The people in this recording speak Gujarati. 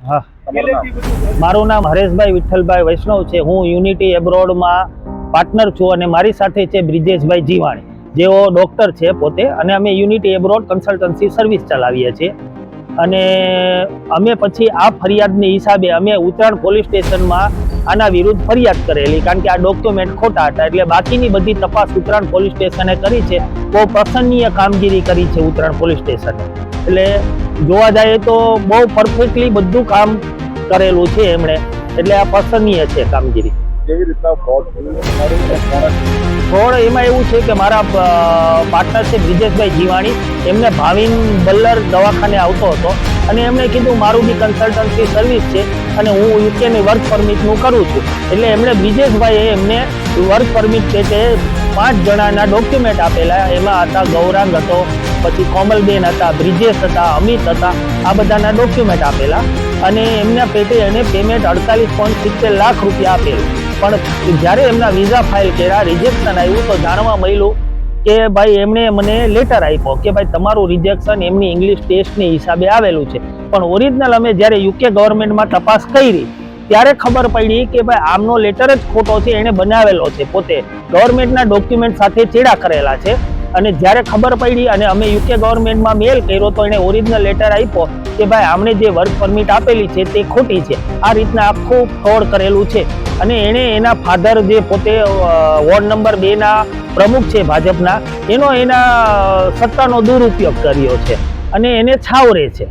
હા. મારું નામ હરેશભાઈ વિઠ્ઠલભાઈ વૈષ્ણવ છે. હું યુનિટી એબ્રોડમાં પાર્ટનર છું અને મારી સાથે છે બ્રિજેશભાઈ જીવાણી. જેઓ ડૉક્ટર છે પોતે અને અમે યુનિટી એબ્રોડ કન્સલ્ટન્સી સર્વિસ ચલાવીએ છીએ. અને અમે પછી આ ફરિયાદની હિસાબે અમે ઉત્તરાયણ પોલીસ સ્ટેશનમાં આના વિરુદ્ધ ફરિયાદ કરેલી, કારણ કે આ ડોક્યુમેન્ટ ખોટા હતા. એટલે બાકીની બધી તપાસ ઉત્તરાયણ પોલીસ સ્ટેશને કરી છે. બહુ પ્રસન્નીય કામગીરી કરી છે ઉત્તરાયણ પોલીસ સ્ટેશને. એટલે જોવા જઈએ તો બહુ પરફેક્ટલી બધું કામ કરેલું છે એમણે. એટલે આ પસંદનીય છે કામગીરી. ફ્રોડ એમાં એવું છે કે મારા પાર્ટનર છે બ્રિજેશભાઈ જીવાણી. એમને ભાવિન બલ્લર દવાખાને આવતો હતો અને એમણે કીધું મારું બી કન્સલ્ટન્સી સર્વિસ છે અને હું યુકેની વર્ક પરમિટનું કરું છું. એટલે એમણે બ્રિજેશભાઈએ એમને વર્ક પરમિટ પેટે પાંચ જણાના ડોક્યુમેન્ટ આપેલા. એમાં હતા ગૌરાંગ હતો પછી કોમલબેન હતા, બ્રિજેશ હતા, અમિત હતા, આ બધાના ડોક્યુમેન્ટ આપેલા અને એમના પેટે એને પેમેન્ટ અડતાલીસ પોઈન્ટ સિત્તેર લાખ રૂપિયા આપેલું. પણ જ્યારે એમના વિઝા ફાઇલ કર્યા રિજેક્શન આવ્યું, તો જાણવા મળ્યું કે ભાઈ, એમણે મને લેટર આપ્યો કે ભાઈ, તમારું રિજેક્શન એમની ઇંગ્લિશ ટેસ્ટની હિસાબે આવેલું છે. પણ ઓરિજિનલ અમે જ્યારે યુકે ગવર્મેન્ટમાં તપાસ કરી, ત્યારે ખબર પડી કે ભાઈ, આમનો લેટર જ ખોટો છે એણે બનાવેલો છે. પોતે ગવર્મેન્ટના ડોક્યુમેન્ટ સાથે ચેડા કરેલા છે. અને જ્યારે ખબર પડી અને અમે યુકે ગવર્મેન્ટમાં મેલ કર્યો તો એણે ઓરિજિનલ લેટર આપ્યો કે ભાઈ આમણે જે વર્ક પરમિટ આપેલી છે તે ખોટી છે. આ રીતના આખું ફ્રોડ કરેલું છે. અને એણે એના ફાધર જે પોતે વોર્ડ નંબર બેના પ્રમુખ છે ભાજપના, એનો એના સત્તાનો દુરુપયોગ કર્યો છે. અને એને છાવરે છે.